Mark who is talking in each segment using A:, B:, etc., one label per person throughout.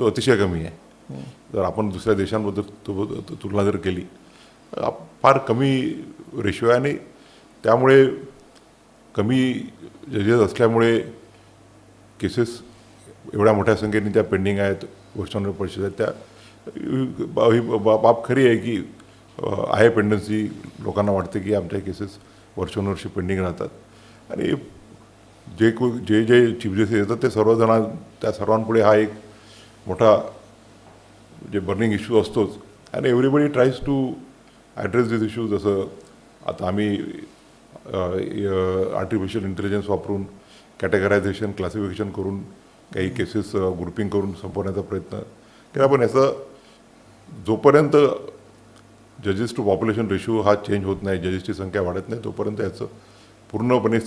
A: तो अतिशय कमी आहे. जर आपण दुसऱ्या देशांबद्दल तु- तुलना जर केली फार कमी रेशो आहे आणि त्यामुळे कमी जजेस असल्यामुळे केसेस एवढ्या मोठ्या संख्येने त्या पेंडिंग आहेत वर्षानुवर्ष परिषद आहेत. त्या बा- ही बा- बाब खरी आहे की आहे पेंडन्सी लोकांना वाटते की आमच्या केसेस वर्षानुवर्षी पेंडिंग राहतात. आणि जे को जे जे चीफ जस्टिस येतात ते सर्वजण त्या सर्वांपुढे हा एक मोठा जे बर्निंग इश्यू असतोच. आणि everybody tries to address this issue जसं आता आम्ही आर्टिफिशियल इंटेलिजन्स वापरून कॅटेगरायझेशन क्लासिफिकेशन करून काही केसेस ग्रुपिंग करून संपवण्याचा प्रयत्न केला. पण याचं जोपर्यंत जजेस टू पॉप्युलेशन रेशो हा चेंज होत नाही जजेसची संख्या वाढत नाही तोपर्यंत याचं पूर्णपणे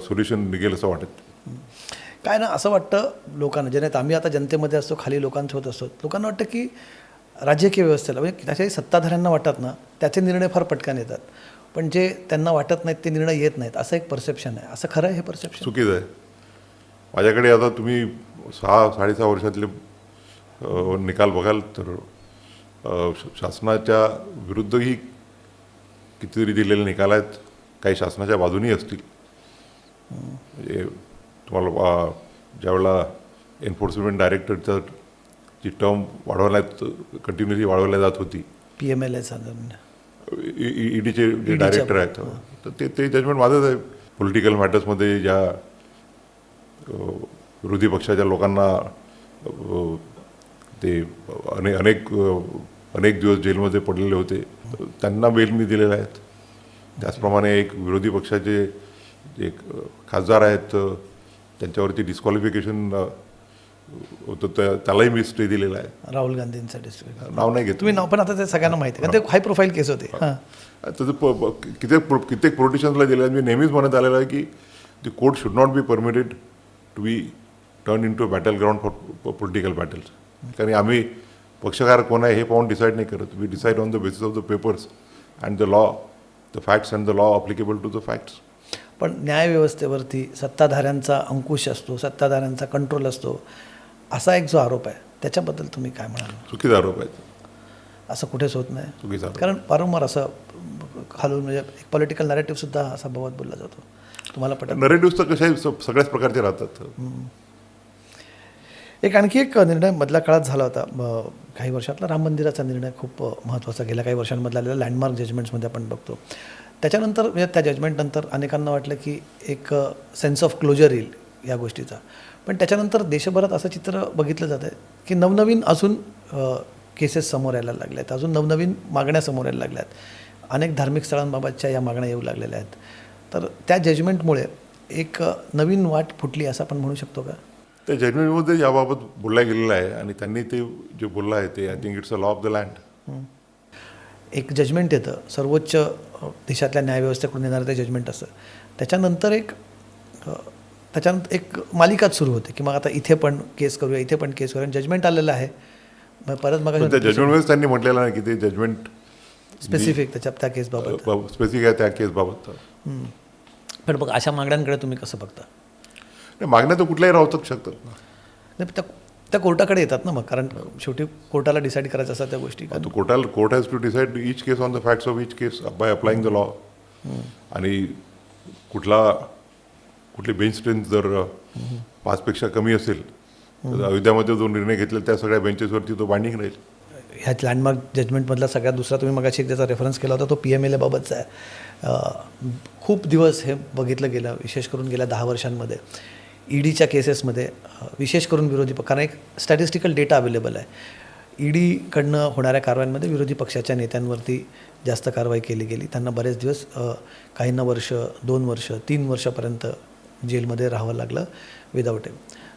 A: सोल्युशन निघेल असं वाटत.
B: काय ना असं वाटतं लोकांना जे नाही आम्ही आता जनतेमध्ये असतो खाली लोकांसोबत असतो लोकांना वाटतं की राजकीय व्यवस्थेला म्हणजे त्याच्याही सत्ताधाऱ्यांना वाटत ना त्याचे निर्णय फार पटकन येतात. पण जे त्यांना वाटत नाहीत ते निर्णय येत नाहीत असं एक परसेप्शन आहे. असं खरं आहे हे परसेप्शन
A: चुकीचं आहे. माझ्याकडे आता तुम्ही सहा साडेसहा वर्षातले निकाल बघाल तर शासनाच्या विरुद्धही कितीतरी दिलेले निकाल आहेत. काही शासनाच्या बाजूनी असतील. म्हणजे तुम्हाला ज्यावेळेला एन्फोर्समेंट डायरेक्टरचं जी टर्म वाढवण्यात कंटिन्युअसली वाढवल्या जात होती.
B: पी एम एल एचा
A: ईडीचे जे डायरेक्टर आहेत. तर ते ते जजमेंट माझंच आहे. पॉलिटिकल मॅटर्समध्ये ज्या विरोधी पक्षाच्या लोकांना ते अनेक अनेक अनेक दिवस जेलमध्ये पडलेले होते. त्यांना बेल मी दिलेल्या आहेत त्याचप्रमाणे एक विरोधी पक्षाचे अ, खासदार आहेत त्यांच्यावरती डिस्क्वालिफिकेशन होतं. त्या- त्यालाही मी स्टे दिलेला आहे.
B: राहुल गांधींचा डिस्ट्रिक्ट
A: नाव नाही घेत
B: तुम्ही नाव पण आता ते सगळ्यांना माहिती आहे. कारण ते हाय प्रोफाईल केस होते. हां.
A: प कित्येक प्रो- कित्येक पोलिटिशियन्सला दिलं मी नेहमीच म्हणत आलेलं आहे की the court should not be permitted to be turn into battle ground for political battles कारण आम्ही पक्षकार कोण आहे हे पाहून डिसाईड नाही करत. We decide on the basis of the papers and the law the facts and the law applicable to the facts
B: पण न्यायव्यवस्थेवरती सत्ताधाऱ्यांचा अंकुश असतो सत्ताधाऱ्यांचा कंट्रोल असतो असा एक जो आरोप आहे त्याच्याबद्दल तुम्ही काय म्हणाल?
A: चुकीचा आरोप आहे.
B: असं कुठेच होत नाही. कारण वारंवार असं खालून म्हणजे एक पॉलिटिकल नॅरेटिव्ह सुद्धा असा भावात बोलला जातो. तुम्हाला पटत
A: नरेटिव्स तर कशाही स- सगळ्याच प्रकारचे राहतात.
B: एक आणखी एक निर्णय मधल्या काळात झाला होता. काही वर्षातला राम मंदिराचा निर्णय खूप महत्त्वाचा गेल्या काही वर्षांमधला आलेला लँडमार्क जजमेंट्समध्ये आपण बघतो. त्याच्यानंतर म्हणजे त्या जजमेंटनंतर अनेकांना वाटलं की एक सेन्स ऑफ क्लोजर येईल या गोष्टीचा. पण त्याच्यानंतर देशभरात असं चित्र बघितलं जातं की नवनवीन अजून केसेस समोर यायला लागल्या आहेत. अजून नवनवीन मागण्या समोर यायला लागल्या आहेत. अनेक धार्मिक स्थळांबाबतच्या या मागण्या येऊ लागलेल्या आहेत. तर त्या जजमेंटमुळे एक नवीन वाट फुटली असं आपण म्हणू शकतो का?
A: त्या जजमेंटमध्ये याबाबत बोलल्या गेलेलं आहे आणि त्यांनी ते जे बोललं आहे ते I think it's a law of the land
B: एक जजमेंट येतं. सर्वोच्च देशातल्या न्यायव्यवस्थेकडून येणारं ते जजमेंट असतं. त्याच्यानंतर एक त्याच्यानंतर एक मालिकाच सुरू होते की मग आता इथे पण केस करूया इथे पण केस करूया. जजमेंट आलेलं आहे. मग परत मग
A: जजमेंटमध्येच त्यांनी म्हटलेलं आहे की ते जजमेंट
B: स्पेसिफिक त्याच्या त्या केसबाबत
A: स्पेसिफिक आहे त्या केसबाबत.
B: पण मग अशा मागण्यांकडे तुम्ही कसं बघता?
A: मागण्या तर कुठल्याही राहू शकतात ना.
B: नाही त्या त्या कोर्टाकडे येतात ना मग कारण शेवटी कोर्टाला डिसाईड करायचं असतात त्या गोष्टी.
A: तो कोर्टाला court has to decide each case on the facts of each case by applying the law आणि कुठला कुठली बेंच स्ट्रेंथ जर पाचपेक्षा कमी असेल तर अयोध्यामध्ये जो निर्णय घेतला त्या सगळ्या बेंचेसवरती तो बाइंडिंग राहील.
B: ह्यात लँडमार्क जजमेंटमधला सगळ्यात दुसरा तुम्ही मगाशी एक ज्याचा रेफरन्स केला होता तो पी एम एल एबाबतचा आहे. खूप दिवस हे बघितलं गेलं विशेष करून गेल्या दहा वर्षांमध्ये. ईडीच्या केसेसमध्ये विशेष करून विरोधी पक्ष कारण एक स्टॅटिस्टिकल डेटा अवेलेबल आहे. ईडीकडनं होणाऱ्या कारवायांमध्ये विरोधी पक्षाच्या नेत्यांवरती जास्त कारवाई केली गेली. त्यांना बरेच दिवस काहींना वर्ष दोन वर्ष तीन वर्षापर्यंत जेलमध्ये राहावं लागलं विदाऊट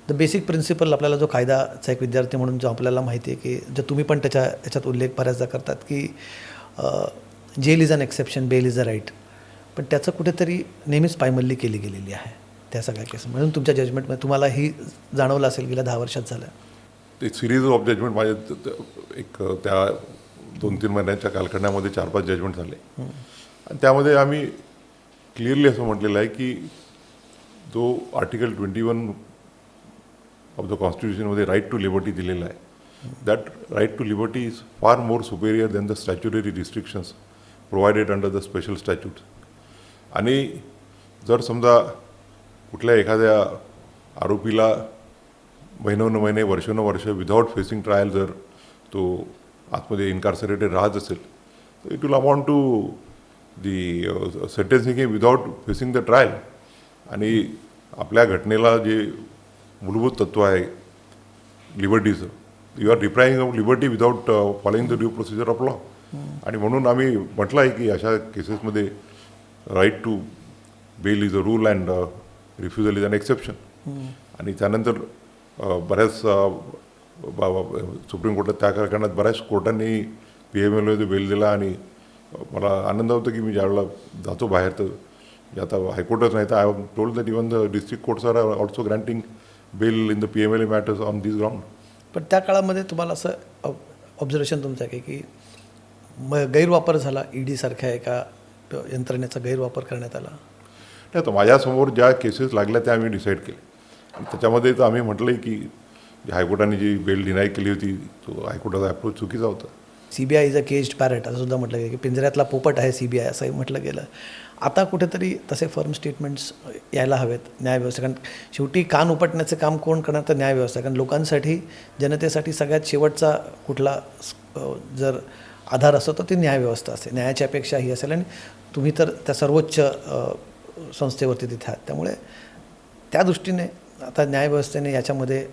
B: द बेसिक प्रिन्सिपल आपल्याला जो कायदाचा एक विद्यार्थी म्हणून जो आपल्याला माहिती आहे की जो तुम्ही पण त्याच्या याच्यात उल्लेख बऱ्याचदा करतात की jail is an exception bail is a right पण त्याचं कुठेतरी नेहमीच पायमल्ली केली गेलेली आहे. त्या सगळ्या केस. म्हणून तुमच्या जजमेंटमध्ये तुम्हाला ही जाणवलं असेल गेल्या दहा वर्षात झालं.
A: एक सिरीज ऑफ जजमेंट माझे त- त- एक त्या दोन तीन महिन्यांच्या कालखंडामध्ये चार पाच जजमेंट झाले आणि त्यामध्ये आम्ही क्लिअरली असं म्हटलेलं आहे की जो article twenty one of the कॉन्स्टिट्यूशनमध्ये right to liberty दिलेला आहे that right to liberty is far more superior than the statutory restrictions provided under the special statute आणि जर समजा कुठल्या एखाद्या आरोपीला महिनोन महिने वर्षानुवर्ष विदाऊट फेसिंग ट्रायल जर तो आतमध्ये इन्कार्सरेटेड राहत असेल तर it will amount to the sentencing without facing the trial आणि आपल्या घटनेला जे मूलभूत तत्व आहे लिबर्टीचं you are depriving of liberty without following the due procedure of law आणि म्हणून आम्ही म्हटलं आहे की अशा केसेसमध्ये right to bail is a rule and refusal is an exception आणि त्यानंतर बऱ्याच सुप्रीम कोर्टात त्या प्रकरणात बऱ्याच कोर्टांनी पी एम एल बेल दिला आणि मला आनंद होतो की मी ज्यावेळेला जातो बाहेर तर आता हायकोर्टच नाही तर I told that even the district courts are also granting bail in the P M L A matters on this ground
B: पण त्या काळामध्ये तुम्हाला असं ऑब्झर्वेशन तुमचं आहे की म गैरवापर झाला ईडीसारख्या एका यंत्रणेचा गैरवापर करण्यात आला?
A: नाही तर माझ्यासमोर ज्या केसेस लागल्या त्या आम्ही डिसाईड केले आणि त्याच्यामध्ये तर आम्ही म्हटलंय की हायकोर्टाने जी बेल डिनाय केली होती तो हायकोर्टाचा अप्रोच चुकीचा होता.
B: C B I is a caged parrot असं सुद्धा म्हटलं गेलं. की पिंजऱ्यातला पोपट आहे सी बी आय असंही म्हटलं गेलं. आता कुठेतरी तसे फर्म स्टेटमेंट्स यायला हवेत न्यायव्यवस्था कारण शेवटी कान उपटण्याचं काम कोण करणार तर न्यायव्यवस्था. कारण लोकांसाठी जनतेसाठी सगळ्यात शेवटचा कुठला जर आधार असतो तर ती न्यायव्यवस्था असते. न्यायाची अपेक्षा ही असेल. आणि तुम्ही तर त्या सर्वोच्च संस्थेवरती तिथे आहात. त्यामुळे त्या दृष्टीने आता न्यायव्यवस्थेने याच्यामध्ये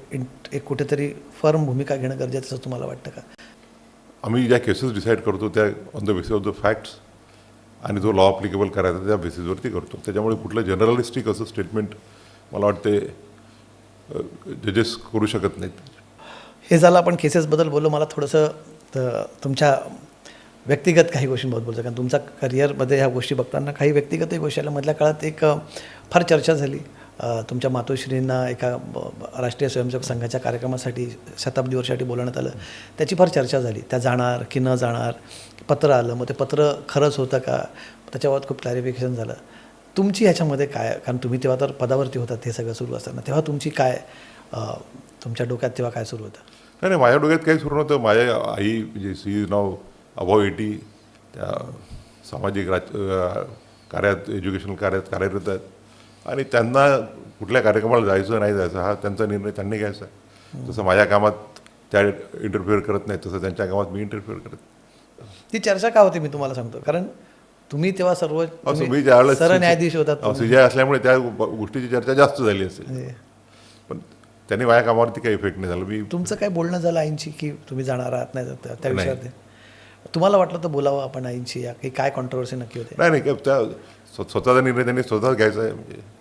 B: एक कुठेतरी फर्म भूमिका घेणं गरजेचं असं तुम्हाला वाटतं का?
A: आम्ही ज्या केसेस डिसाईड करतो त्या on the basis of the facts आणि जो लॉ अप्लिकेबल करायचा त्या बेसिसवरती करतो. त्याच्यामुळे कुठलं जनरलिस्टिक असं स्टेटमेंट मला वाटते जजेस करू शकत नाहीत.
B: हे झालं आपण केसेसबद्दल बोललो. मला थोडंसं तुमच्या व्यक्तिगत काही गोष्टींबद्दल बोलतो कारण तुमचा करिअरमध्ये ह्या गोष्टी बघताना काही व्यक्तिगतही गोष्टी आल्या. मधल्या काळात एक फार चर्चा झाली. तुमच्या मातोश्रींना एका राष्ट्रीय स्वयंसेवक संघाच्या कार्यक्रमासाठी शताब्दी वर्षासाठी बोलवण्यात आलं. त्याची फार चर्चा झाली. त्या जाणार की न जाणार पत्र आलं. मग ते पत्र खरंच होतं का? त्याच्याबाबत खूप क्लॅरिफिकेशन झालं. तुमची ह्याच्यामध्ये काय? कारण तुम्ही तेव्हा तर पदावरती होतात हे सगळं सुरू असताना. तेव्हा तुमची काय तुमच्या डोक्यात तेव्हा काय सुरू होतं?
A: नाही नाही. माझ्या डोक्यात काही सुरू नव्हतं. माझ्या आई म्हणजे सी इज नाव एटी त्या सामाजिक राज कार्यात एज्युकेशनल कार्यात कार्यरत आहेत. आणि त्यांना कुठल्या कार्यक्रमाला जायचं नाही जायचं हा त्यांचा निर्णय त्यांनी घ्यायचा आहे. जसं माझ्या कामात त्या इंटरफिअर करत नाही तसं त्यांच्या कामात मी इंटरफिअर करत
B: ती चर्चा का होती मी तुम्हाला सांगतो? कारण तुम्ही तेव्हा सर्व
A: मी ज्यावेळेस
B: सरन्यायाधीश होतात
A: सीजीआय असल्यामुळे त्या गोष्टीची चर्चा जास्त झाली असेल. पण त्यांनी माझ्या कामावरती काही इफेक्ट नाही झाला. मी
B: तुमचं काय बोलणं झालं आईंशी की तुम्ही जाणार आहात नाही जात त्या विषयावरती? तुम्हाला वाटलं तर बोलावं आपण आईंशी या. की काय कॉन्ट्रोवर्सी नक्की होते?
A: नाही नाही त्या स्व- स्वतःचा निर्णय त्यांनी स्वतः घ्यायचा आहे म्हणजे.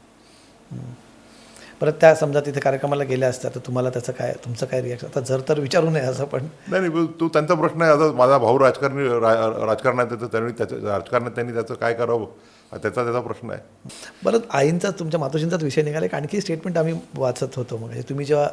B: परत त्या समजा तिथे कार्यक्रमाला गेल्या असत्या तर तुम्हाला त्याचं काय तुमचं काय रिॲक्शन आता जर तर विचारू नये असं पण.
A: नाही नाही तो त्यांचा प्रश्न आहे. आता माझा भाऊ राजकारणी रा- राजकारणात तर त्यांनी त्याचं राजकारणात त्यांनी त्याचं काय करावं? त्याचा त्याचा प्रश्न आहे.
B: बरं आईंचा तुमच्या मातोश्रींचाच विषय निघाला. एक आणखी स्टेटमेंट आम्ही वाचत होतो मग. तुम्ही जेव्हा